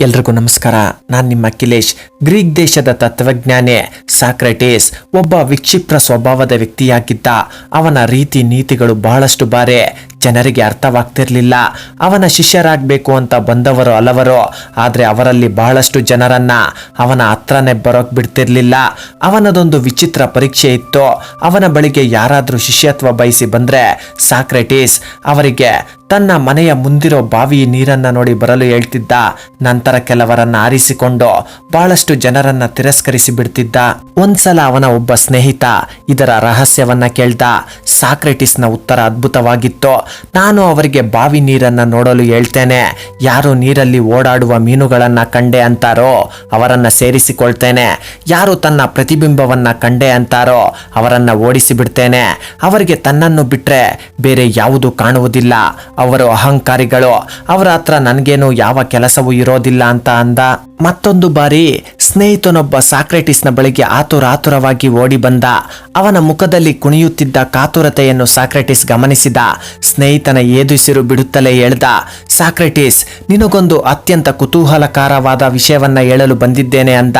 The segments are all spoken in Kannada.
ಎಲ್ರಿಗೂ ನಮಸ್ಕಾರ. ನಾನು ನಿಮ್ಮ ಅಖಿಲೇಶ್. ಗ್ರೀಕ್ ದೇಶದ ತತ್ವಜ್ಞಾನಿ ಸಾಕ್ರೆಟೀಸ್ ಒಬ್ಬ ವಿಕ್ಷಿಪ್ರ ಸ್ವಭಾವದ ವ್ಯಕ್ತಿಯಾಗಿದ್ದ. ಅವನ ರೀತಿ ನೀತಿಗಳು ಬಹಳಷ್ಟು ಬಾರಿ. ಜನರಿಗೆ ಅರ್ಥವಾಗ್ತಿರ್ಲಿಲ್ಲ. ಅವನ ಶಿಷ್ಯರಾಗಬೇಕು ಅಂತ ಬಂದವರು ಹಲವರು ಆದರೆ ಅವರಲ್ಲಿ ಬಹಳಷ್ಟು ಜನರನ್ನ ಅವನ ಹತ್ರನೇ ಬರೋಕ್ ಬಿಡ್ತಿರ್ಲಿಲ್ಲ. ಅವನದೊಂದು ವಿಚಿತ್ರ ಪರೀಕ್ಷೆ ಇತ್ತು. ಅವನ ಬಳಿಗೆ ಯಾರಾದರೂ ಶಿಷ್ಯತ್ವ ಬಯಸಿ ಬಂದ್ರೆ ಸಾಕ್ರೆಟಿಸ್ ಅವರಿಗೆ ತನ್ನ ಮನೆಯ ಮುಂದಿರೋ ಬಾವಿ ನೀರನ್ನ ನೋಡಿ ಬರಲು ಹೇಳ್ತಿದ್ದ. ನಂತರ ಕೆಲವರನ್ನ ಆರಿಸಿಕೊಂಡು ಬಹಳಷ್ಟು ಜನರನ್ನ ತಿರಸ್ಕರಿಸಿ ಬಿಡ್ತಿದ್ದ. ಒಂದ್ಸಲ ಅವನ ಒಬ್ಬ ಸ್ನೇಹಿತ ಇದರ ರಹಸ್ಯವನ್ನ ಕೇಳ್ದ. ಸಾಕ್ರೆಟಿಸ್ನ ಉತ್ತರ ಅದ್ಭುತವಾಗಿತ್ತು. ನಾನು ಅವರಿಗೆ ಬಾವಿ ನೀರನ್ನು ನೋಡಲು ಹೇಳ್ತೇನೆ. ಯಾರು ನೀರಲ್ಲಿ ಓಡಾಡುವ ಮೀನುಗಳನ್ನು ಕಂಡೆ ಅಂತಾರೋ ಅವರನ್ನು ಸೇರಿಸಿಕೊಳ್ತೇನೆ. ಯಾರು ತನ್ನ ಪ್ರತಿಬಿಂಬವನ್ನ ಕಂಡೆ ಅಂತಾರೋ ಅವರನ್ನು ಓಡಿಸಿ ಬಿಡ್ತೇನೆ ಅವರಿಗೆ ತನ್ನನ್ನು ಬಿಟ್ಟರೆ ಬೇರೆ ಯಾವುದು ಕಾಣುವುದಿಲ್ಲ. ಅವರು ಅಹಂಕಾರಿಗಳು. ಅವರ ಹತ್ರ ನನಗೇನು ಯಾವ ಕೆಲಸವೂ ಇರೋದಿಲ್ಲ ಅಂತ ಅಂದ. ಮತ್ತೊಂದು ಬಾರಿ ಸ್ನೇಹಿತನೊಬ್ಬ ಸಾಕ್ರೆಟಿಸ್ನ ಬಳಿಗೆ ಆತುರಾತುರವಾಗಿ ಓಡಿ ಬಂದ. ಅವನ ಮುಖದಲ್ಲಿ ಕುಣಿಯುತ್ತಿದ್ದ ಕಾತುರತೆಯನ್ನು ಸಾಕ್ರೆಟಿಸ್ ಗಮನಿಸಿದ. ಸ್ನೇಹಿತನ ಏದುಸಿರು ಬಿಡುತ್ತಲೇ ಹೇಳ್ದ, ಸಾಕ್ರೆಟಿಸ್, ನಿನಗೊಂದು ಅತ್ಯಂತ ಕುತೂಹಲಕಾರವಾದ ವಿಷಯವನ್ನ ಹೇಳಲು ಬಂದಿದ್ದೇನೆ ಅಂದ.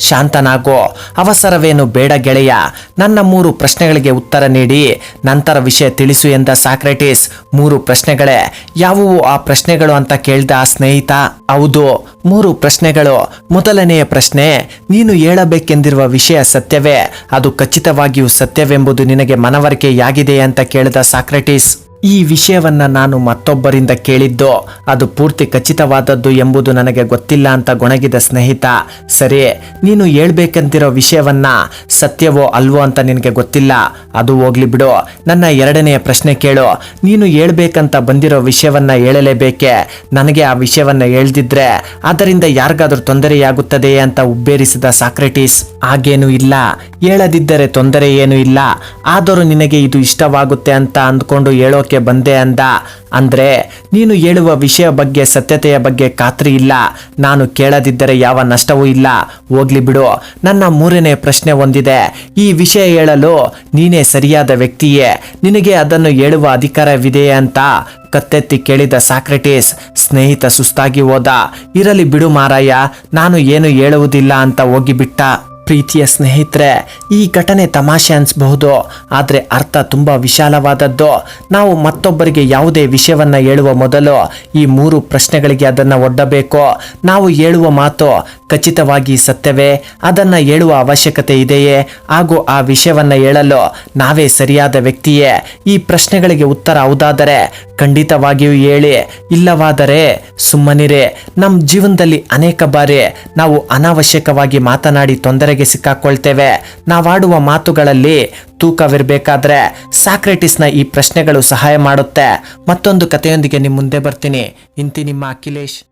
ಶಾಂತನಾಗೋ, ಅವಸರವೇನು ಬೇಡ ಗೆಳೆಯ. ನನ್ನ ಮೂರು ಪ್ರಶ್ನೆಗಳಿಗೆ ಉತ್ತರ ನೀಡಿ. ನಂತರ ವಿಷಯ ತಿಳಿಸು ಎಂದ ಸಾಕ್ರೆಟಿಸ್, ಮೂರು ಪ್ರಶ್ನೆಗಳೇ, ಯಾವುವು ಆ ಪ್ರಶ್ನೆಗಳು ಅಂತ ಕೇಳ್ದ ಸ್ನೇಹಿತ? ಹೌದು ಮೂರು ಪ್ರಶ್ನೆಗಳು. ಮೊದಲನೆಯ ಪ್ರಶ್ನೆ, ನೀನು ಹೇಳಬೇಕೆಂದಿರುವ ವಿಷಯ ಸತ್ಯವೇ? ಅದು ಖಚಿತವಾಗಿಯೂ ಸತ್ಯವೆಂಬುದು ನಿನಗೆ ಮನವರಿಕೆಯಾಗಿದೆ ಅಂತ ಕೇಳಿದ ಸಾಕ್ರೆಟಿಸ್. ಈ ವಿಷಯವನ್ನ ನಾನು ಮತ್ತೊಬ್ಬರಿಂದ ಕೇಳಿದ್ದು. ಅದು ಪೂರ್ತಿ ಖಚಿತವಾದದ್ದು ಎಂಬುದು ನನಗೆ ಗೊತ್ತಿಲ್ಲ ಅಂತ ಗೊಣಗಿದ ಸ್ನೇಹಿತ. ಸರಿ, ನೀನು ಹೇಳ್ಬೇಕಂತಿರೋ ವಿಷಯವನ್ನ ಸತ್ಯವೋ ಅಲ್ವೋ ಅಂತ ನಿನಗೆ ಗೊತ್ತಿಲ್ಲ. ಅದು ಹೋಗ್ಲಿ ಬಿಡು. ನನ್ನ ಎರಡನೆಯ ಪ್ರಶ್ನೆ ಕೇಳು. ನೀನು ಹೇಳ್ಬೇಕಂತ ಬಂದಿರೋ ವಿಷಯವನ್ನ ಹೇಳಲೇಬೇಕೆ? ನನಗೆ ಆ ವಿಷಯವನ್ನ ಹೇಳ್ದಿದ್ರೆ ಅದರಿಂದ ಯಾರಿಗಾದ್ರೂ ತೊಂದರೆಯಾಗುತ್ತದೆ ಅಂತ ಉಬ್ಬೇರಿಸಿದ ಸಾಕ್ರೆಟಿಸ್, ಹಾಗೇನು ಇಲ್ಲ. ಹೇಳದಿದ್ದರೆ ತೊಂದರೆ ಏನೂ ಇಲ್ಲ. ಆದರೂ ನಿನಗೆ ಇದು ಇಷ್ಟವಾಗುತ್ತೆ ಅಂತ ಅಂದ್ಕೊಂಡು ಹೇಳೋಕೆ ಬಂದೆ ಅಂದ ಅಂದ್ರೆ, ನೀನು ಹೇಳುವ ವಿಷಯ ಬಗ್ಗೆ, ಸತ್ಯತೆಯ ಬಗ್ಗೆ ಖಾತ್ರಿ ಇಲ್ಲ. ನಾನು ಕೇಳದಿದ್ದರೆ ಯಾವ ನಷ್ಟವೂ ಇಲ್ಲ. ಹೋಗ್ಲಿ ಬಿಡು. ನನ್ನ ಮೂರನೇ ಪ್ರಶ್ನೆ ಒಂದಿದೆ. ಈ ವಿಷಯ ಹೇಳಲು ನೀನೇ ಸರಿಯಾದ ವ್ಯಕ್ತಿಯೇ. ನಿನಗೆ ಅದನ್ನು ಹೇಳುವ ಅಧಿಕಾರವಿದೆಯೇ ಅಂತ ಕತ್ತೆತ್ತಿ ಕೇಳಿದ ಸಾಕ್ರೆಟಿಸ್ ಸ್ನೇಹಿತ ಸುಸ್ತಾಗಿ ಹೋದ. ಇರಲಿ ಬಿಡು ಮಾರಾಯ, ನಾನು ಏನು ಹೇಳುವುದಿಲ್ಲ ಅಂತ ಹೋಗಿಬಿಟ್ಟ. ಪ್ರೀತಿಯ ಸ್ನೇಹಿತರೆ, ಈ ಘಟನೆ ತಮಾಷೆ ಅನಿಸ್ಬಹುದು. ಆದರೆ ಅರ್ಥ ತುಂಬ ವಿಶಾಲವಾದದ್ದು. ನಾವು ಮತ್ತೊಬ್ಬರಿಗೆ ಯಾವುದೇ ವಿಷಯವನ್ನು ಹೇಳುವ ಮೊದಲು ಈ ಮೂರು ಪ್ರಶ್ನೆಗಳಿಗೆ ಅದನ್ನು ಒಡ್ಡಬೇಕು. ನಾವು ಹೇಳುವ ಮಾತು ಖಚಿತವಾಗಿ ಸತ್ಯವೇ, ಅದನ್ನು ಹೇಳುವ ಅವಶ್ಯಕತೆ ಇದೆಯೇ? ಹಾಗೂ ಆ ವಿಷಯವನ್ನು ಹೇಳಲು ನಾವೇ ಸರಿಯಾದ ವ್ಯಕ್ತಿಯೇ? ಈ ಪ್ರಶ್ನೆಗಳಿಗೆ ಉತ್ತರ ಹೌದಾದರೆ ಖಂಡಿತವಾಗಿಯೂ ಹೇಳಿ. ಇಲ್ಲವಾದರೆ ಸುಮ್ಮನಿರೆ. ನಮ್ಮ ಜೀವನದಲ್ಲಿ ಅನೇಕ ಬಾರಿ ನಾವು ಅನಾವಶ್ಯಕವಾಗಿ ಮಾತನಾಡಿ ತೊಂದರೆಗೆ ಸಿಕ್ಕಾಕೊಳ್ತೇವೆ. ನಾವಾಡುವ ಮಾತುಗಳಲ್ಲಿ ತೂಕವಿರಬೇಕಾದ್ರೆ ಸಾಕ್ರೆಟಿಸ್ನ ಈ ಪ್ರಶ್ನೆಗಳು ಸಹಾಯ ಮಾಡುತ್ತೆ. ಮತ್ತೊಂದು ಕಥೆಯೊಂದಿಗೆ ನಿಮ್ಮ ಮುಂದೆ ಬರ್ತೀನಿ. ಇಂತಿ ನಿಮ್ಮ ಅಖಿಲೇಶ್.